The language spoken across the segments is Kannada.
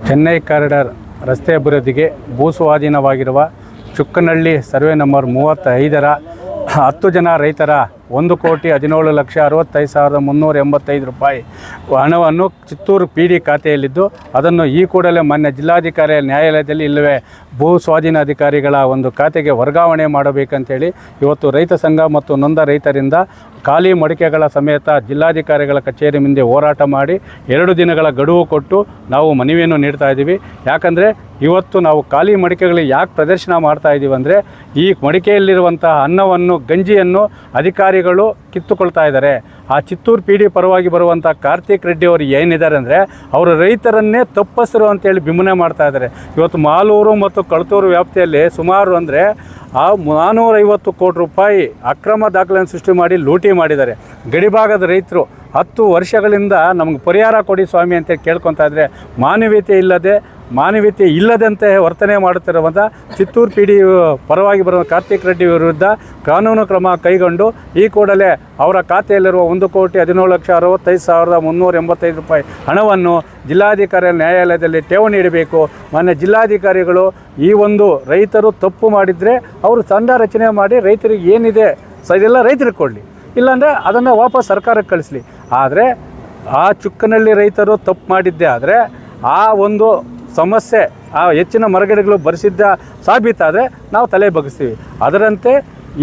ಚೆನ್ನೈ ಕಾರಿಡಾರ್ ರಸ್ತೆ ಅಭಿವೃದ್ಧಿಗೆ ಭೂಸ್ವಾಧೀನವಾಗಿರುವ ಚುಕ್ಕನಹಳ್ಳಿ ಸರ್ವೆ ನಂಬರ್ ಮೂವತ್ತೈದರ ಹತ್ತು ಜನ ರೈತರ ಒಂದು ಕೋಟಿ ಹದಿನೇಳು ಲಕ್ಷ ಅರವತ್ತೈದು ಸಾವಿರದ ಮುನ್ನೂರ ಎಂಬತ್ತೈದು ರೂಪಾಯಿ ಹಣವನ್ನು ಚಿತ್ತೂರು ಪಿ ಡಿ ಖಾತೆಯಲ್ಲಿದ್ದು ಅದನ್ನು ಈ ಕೂಡಲೇ ಮಾನ್ಯ ಜಿಲ್ಲಾಧಿಕಾರಿ ನ್ಯಾಯಾಲಯದಲ್ಲಿ ಇಲ್ಲವೇ ಭೂ ಸ್ವಾಧೀನಾಧಿಕಾರಿಗಳ ಒಂದು ಖಾತೆಗೆ ವರ್ಗಾವಣೆ ಮಾಡಬೇಕಂತೇಳಿ ಇವತ್ತು ರೈತ ಸಂಘ ಮತ್ತು ನೊಂದ ರೈತರಿಂದ ಖಾಲಿ ಮಡಿಕೆಗಳ ಸಮೇತ ಜಿಲ್ಲಾಧಿಕಾರಿಗಳ ಕಚೇರಿ ಮುಂದೆ ಹೋರಾಟ ಮಾಡಿ ಎರಡು ದಿನಗಳ ಗಡುವು ಕೊಟ್ಟು ನಾವು ಮನವಿಯನ್ನು ನೀಡ್ತಾ ಇದ್ದೀವಿ. ಯಾಕಂದರೆ ಇವತ್ತು ನಾವು ಖಾಲಿ ಮಡಿಕೆಗಳಿಗೆ ಯಾಕೆ ಪ್ರದರ್ಶನ ಮಾಡ್ತಾ ಇದ್ದೀವಿ ಅಂದರೆ ಈ ಮಡಿಕೆಯಲ್ಲಿರುವಂತಹ ಅನ್ನವನ್ನು, ಗಂಜಿಯನ್ನು ಅಧಿಕಾರಿಗಳು ಕಿತ್ತುಕೊಳ್ತಾ ಇದ್ದಾರೆ. ಆ ಚಿತ್ತೂರು ಪಿ ಡಿ ಪರವಾಗಿ ಬರುವಂಥ ಕಾರ್ತಿಕ್ ರೆಡ್ಡಿ ಅವರು ಏನಿದ್ದಾರೆ ಅಂದರೆ ಅವರು ರೈತರನ್ನೇ ತಪ್ಪಸರು ಅಂತೇಳಿ ಬಿಂಬನೆ ಮಾಡ್ತಾ ಇದ್ದಾರೆ. ಇವತ್ತು ಮಾಲೂರು ಮತ್ತು ಕಳತೂರು ವ್ಯಾಪ್ತಿಯಲ್ಲಿ ಸುಮಾರು ಅಂದರೆ ಆ ನಾನ್ನೂರೈವತ್ತು ಕೋಟಿ ರೂಪಾಯಿ ಅಕ್ರಮ ದಾಖಲೆಯನ್ನು ಸೃಷ್ಟಿ ಮಾಡಿ ಲೂಟಿ ಮಾಡಿದ್ದಾರೆ. ಗಡಿಭಾಗದ ರೈತರು ಹತ್ತು ವರ್ಷಗಳಿಂದ ನಮಗೆ ಪರಿಹಾರ ಕೊಡಿ ಸ್ವಾಮಿ ಅಂತ ಕೇಳ್ಕೊತಾ ಇದ್ದರೆ ಮಾನವೀಯತೆ ಇಲ್ಲದೆ ಮಾನವೀಯತೆ ಇಲ್ಲದಂತೆ ವರ್ತನೆ ಮಾಡುತ್ತಿರುವಂಥ ಚಿತ್ತೂರು ಪಿ ಡಿ ಪರವಾಗಿ ಬರುವ ಕಾರ್ತಿಕ್ ರೆಡ್ಡಿ ವಿರುದ್ಧ ಕಾನೂನು ಕ್ರಮ ಕೈಗೊಂಡು ಈ ಕೂಡಲೇ ಅವರ ಖಾತೆಯಲ್ಲಿರುವ ಒಂದು ಕೋಟಿ ಹದಿನೇಳು ಲಕ್ಷ ಅರವತ್ತೈದು ಸಾವಿರದ ಮುನ್ನೂರ ಎಂಬತ್ತೈದು ರೂಪಾಯಿ ಹಣವನ್ನು ಜಿಲ್ಲಾಧಿಕಾರಿ ನ್ಯಾಯಾಲಯದಲ್ಲಿ ಠೇವಣಿ ಇಡಬೇಕು ಮೊನ್ನೆ ಜಿಲ್ಲಾಧಿಕಾರಿಗಳು ಈ ಒಂದು ರೈತರು ತಪ್ಪು ಮಾಡಿದರೆ ಅವರು ತಂಡ ರಚನೆ ಮಾಡಿ ರೈತರಿಗೆ ಏನಿದೆ ಸ ಇದೆಲ್ಲ ರೈತರಿಗೆ ಕೊಡಲಿ. ಇಲ್ಲಾಂದರೆ ಅದನ್ನು ವಾಪಸ್ ಸರ್ಕಾರಕ್ಕೆ ಕಳಿಸ್ಲಿ. ಆದರೆ ಆ ಚುಕ್ಕನಳ್ಳಿ ರೈತರು ತಪ್ಪು ಮಾಡಿದ್ದೇ ಆದರೆ ಆ ಒಂದು ಸಮಸ್ಯೆ, ಆ ಹೆಚ್ಚಿನ ಮರಗಿಡಗಳು ಬರೆಸಿದ್ದ ಸಾಬೀತಾದರೆ ನಾವು ತಲೆ ಬಗ್ಗಿಸ್ತೀವಿ. ಅದರಂತೆ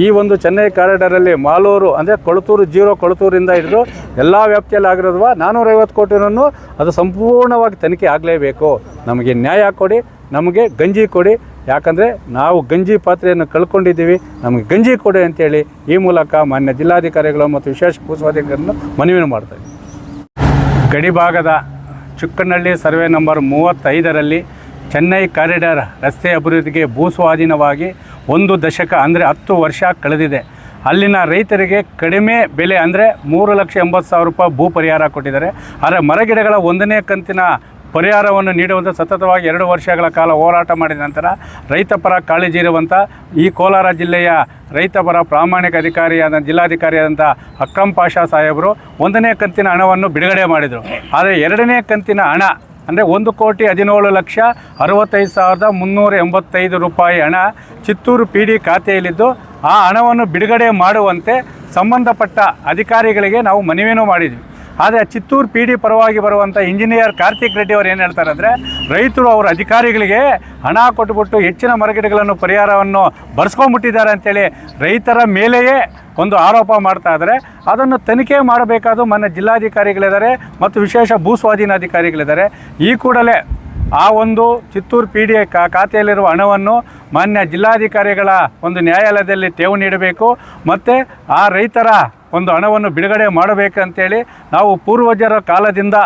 ಈ ಒಂದು ಚೆನ್ನೈ ಕಾರಿಡಾರಲ್ಲಿ ಮಾಲೂರು, ಅಂದರೆ ಕೊಳತೂರು, ಜೀರೋ ಕೊಳತೂರಿಂದ ಹಿಡಿದು ಎಲ್ಲ ವ್ಯಾಪ್ತಿಯಲ್ಲಿ ಆಗಿರೋದ್ವ ನಾನ್ನೂರೈವತ್ತು ಕೋಟಿನೂ ಅದು ಸಂಪೂರ್ಣವಾಗಿ ತನಿಖೆ ಆಗಲೇಬೇಕು. ನಮಗೆ ನ್ಯಾಯ ಕೊಡಿ, ನಮಗೆ ಗಂಜಿ ಕೊಡಿ. ಯಾಕಂದರೆ ನಾವು ಗಂಜಿ ಪಾತ್ರೆಯನ್ನು ಕಳ್ಕೊಂಡಿದ್ದೀವಿ, ನಮಗೆ ಗಂಜಿ ಕೊಡಿ ಅಂತೇಳಿ ಈ ಮೂಲಕ ಮಾನ್ಯ ಜಿಲ್ಲಾಧಿಕಾರಿಗಳು ಮತ್ತು ವಿಶೇಷ ಭೂಸ್ವಾಧಿಕಾರಿಗಳನ್ನು ಮನವಿ ಮಾಡ್ತಾರೆ ಗಡಿಭಾಗದ ಚುಕ್ಕನಹಳ್ಳಿ ಸರ್ವೆ ನಂಬರ್ ಮೂವತ್ತೈದರಲ್ಲಿ ಚೆನ್ನೈ ಕಾರಿಡಾರ್ ರಸ್ತೆ ಅಭಿವೃದ್ಧಿಗೆ ಭೂ ಸ್ವಾಧೀನವಾಗಿ ಒಂದು ದಶಕ, ಅಂದರೆ ಹತ್ತು ವರ್ಷ ಕಳೆದಿದೆ. ಅಲ್ಲಿನ ರೈತರಿಗೆ ಕಡಿಮೆ ಬೆಲೆ ಅಂದರೆ ಮೂರು ಲಕ್ಷ ಎಂಬತ್ತು ಸಾವಿರ ರೂಪಾಯಿ ಭೂ ಪರಿಹಾರ ಕೊಟ್ಟಿದ್ದಾರೆ. ಆದರೆ ಮರಗಿಡಗಳ ಒಂದನೇ ಕಂತಿನ ಪರಿಹಾರವನ್ನು ನೀಡುವಂಥ ಸತತವಾಗಿ ಎರಡು ವರ್ಷಗಳ ಕಾಲ ಹೋರಾಟ ಮಾಡಿದ ನಂತರ ರೈತಪರ ಕಾಳಜಿ ಇರುವಂಥ ಈ ಕೋಲಾರ ಜಿಲ್ಲೆಯ ರೈತಪರ ಪ್ರಾಮಾಣಿಕ ಅಧಿಕಾರಿಯಾದ ಜಿಲ್ಲಾಧಿಕಾರಿಯಾದಂಥ ಅಕ್ರಮ್ ಪಾಷಾ ಸಾಹೇಬರು ಒಂದನೇ ಕಂತಿನ ಹಣವನ್ನು ಬಿಡುಗಡೆ ಮಾಡಿದರು. ಆದರೆ ಎರಡನೇ ಕಂತಿನ ಹಣ, ಅಂದರೆ ಒಂದು ಕೋಟಿ ಹದಿನೇಳು ಲಕ್ಷ ಅರವತ್ತೈದು ಸಾವಿರದ ಮುನ್ನೂರ ಎಂಬತ್ತೈದು ರೂಪಾಯಿ ಹಣ ಚಿತ್ತೂರು ಪಿ ಡಿ ಖಾತೆಯಲ್ಲಿದ್ದು, ಆ ಹಣವನ್ನು ಬಿಡುಗಡೆ ಮಾಡುವಂತೆ ಸಂಬಂಧಪಟ್ಟ ಅಧಿಕಾರಿಗಳಿಗೆ ನಾವು ಮನವಿಯನ್ನು ಮಾಡಿದ್ವಿ. ಆದರೆ ಚಿತ್ತೂರು ಪಿ ಡಿ ಪರವಾಗಿ ಬರುವಂಥ ಇಂಜಿನಿಯರ್ ಕಾರ್ತಿಕ್ ರೆಡ್ಡಿ ಅವರು ಏನು ಹೇಳ್ತಾರೆ ಅಂದರೆ ರೈತರು ಅವರ ಅಧಿಕಾರಿಗಳಿಗೆ ಹಣ ಕೊಟ್ಟುಬಿಟ್ಟು ಹೆಚ್ಚಿನ ಮರಗಿಡಗಳನ್ನು ಪರಿಹಾರವನ್ನು ಬರ್ಸ್ಕೊಂಡ್ಬಿಟ್ಟಿದ್ದಾರೆ ಅಂತೇಳಿ ರೈತರ ಮೇಲೆಯೇ ಒಂದು ಆರೋಪ ಮಾಡ್ತಾ ಇದ್ದಾರೆ ಅದನ್ನು ತನಿಖೆ ಮಾಡಬೇಕಾದ್ರು ಮೊನ್ನೆ ಜಿಲ್ಲಾಧಿಕಾರಿಗಳಿದ್ದಾರೆ ಮತ್ತು ವಿಶೇಷ ಭೂ ಸ್ವಾಧೀನಾಧಿಕಾರಿಗಳಿದ್ದಾರೆ ಈ ಕೂಡಲೇ ಆ ಒಂದು ಚಿತ್ತೂರು ಪಿ ಡಿ ಖಾತೆಯಲ್ಲಿರುವ ಹಣವನ್ನು ಮಾನ್ಯ ಜಿಲ್ಲಾಧಿಕಾರಿಗಳ ಒಂದು ನ್ಯಾಯಾಲಯದಲ್ಲಿ ಠೇವಣಿ ನೀಡಬೇಕು ಮತ್ತು ಆ ರೈತರ ಒಂದು ಹಣವನ್ನು ಬಿಡುಗಡೆ ಮಾಡಬೇಕಂತೇಳಿ ನಾವು ಪೂರ್ವಜರ ಕಾಲದಿಂದ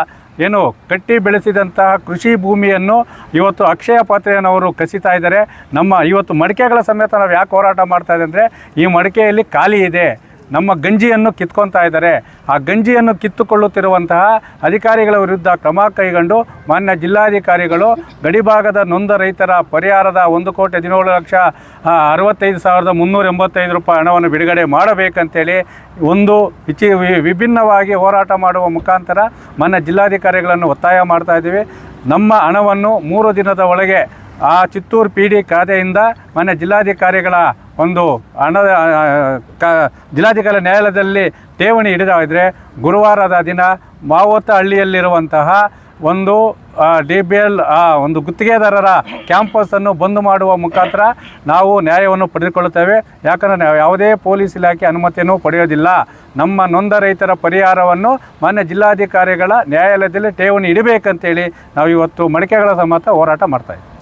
ಏನು ಕಟ್ಟಿ ಬೆಳೆಸಿದಂತಹ ಕೃಷಿ ಭೂಮಿಯನ್ನು ಇವತ್ತು ಅಕ್ಷಯ ಪಾತ್ರೆಯನ್ನವರು ಕಸಿತಾ ಇದ್ದಾರೆ. ನಮ್ಮ ಇವತ್ತು ಮಡಿಕೆಗಳ ಸಮೇತ ನಾವು ಯಾಕೆ ಹೋರಾಟ ಮಾಡ್ತಾ ಅಂದರೆ ಈ ಮಡಿಕೆಯಲ್ಲಿ ಖಾಲಿ ಇದೆ. ನಮ್ಮ ಗಂಜಿಯನ್ನು ಕಿತ್ಕೊತಾ ಇದ್ದಾರೆ. ಆ ಗಂಜಿಯನ್ನು ಕಿತ್ತುಕೊಳ್ಳುತ್ತಿರುವಂತಹ ಅಧಿಕಾರಿಗಳ ವಿರುದ್ಧ ಕ್ರಮ ಕೈಗೊಂಡು ಮಾನ್ಯ ಜಿಲ್ಲಾಧಿಕಾರಿಗಳು ಗಡಿಭಾಗದ ನೊಂದ ರೈತರ ಪರಿಹಾರದ ಒಂದು ಕೋಟಿ ಹದಿನೇಳು ಲಕ್ಷ ಅರವತ್ತೈದು ಸಾವಿರದ ಮುನ್ನೂರ ಎಂಬತ್ತೈದು ರೂಪಾಯಿ ಹಣವನ್ನು ಬಿಡುಗಡೆ ಮಾಡಬೇಕಂತೇಳಿ ಒಂದು ವಿಚಿ ವಿಭಿನ್ನವಾಗಿ ಹೋರಾಟ ಮಾಡುವ ಮುಖಾಂತರ ಮಾನ್ಯ ಜಿಲ್ಲಾಧಿಕಾರಿಗಳನ್ನು ಒತ್ತಾಯ ಮಾಡ್ತಾ ಇದ್ದೀವಿ. ನಮ್ಮ ಹಣವನ್ನು ಮೂರು ದಿನದ ಒಳಗೆ ಆ ಚಿತ್ತೂರು ಪಿ ಡಿ ಖಾತೆಯಿಂದ ಮೊನ್ನೆ ಜಿಲ್ಲಾಧಿಕಾರಿಗಳ ಒಂದು ಹಣದ ಕ, ಜಿಲ್ಲಾಧಿಕಾರಿ ನ್ಯಾಯಾಲಯದಲ್ಲಿ ಠೇವಣಿ ಹಿಡಿದಾದರೆ ಗುರುವಾರದ ದಿನ ಮಾವತ್ತ ಹಳ್ಳಿಯಲ್ಲಿರುವಂತಹ ಒಂದು ಡಿ ಬಿ ಎಲ್ ಒಂದು ಗುತ್ತಿಗೆದಾರರ ಕ್ಯಾಂಪಸನ್ನು ಬಂದ್ ಮಾಡುವ ಮುಖಾಂತರ ನಾವು ನ್ಯಾಯವನ್ನು ಪಡೆದುಕೊಳ್ಳುತ್ತೇವೆ. ಯಾಕಂದರೆ ನಾವು ಯಾವುದೇ ಪೊಲೀಸ್ ಇಲಾಖೆ ಅನುಮತಿಯನ್ನು ಪಡೆಯೋದಿಲ್ಲ. ನಮ್ಮ ನೊಂದ ರೈತರ ಪರಿಹಾರವನ್ನು ಮಾನ್ಯ ಜಿಲ್ಲಾಧಿಕಾರಿಗಳ ನ್ಯಾಯಾಲಯದಲ್ಲಿ ಠೇವಣಿ ಇಡಬೇಕಂತೇಳಿ ನಾವು ಇವತ್ತು ಮಡಿಕೆಗಳ ಸಮೇತ ಹೋರಾಟ ಮಾಡ್ತಾಯಿದ್ದೀವಿ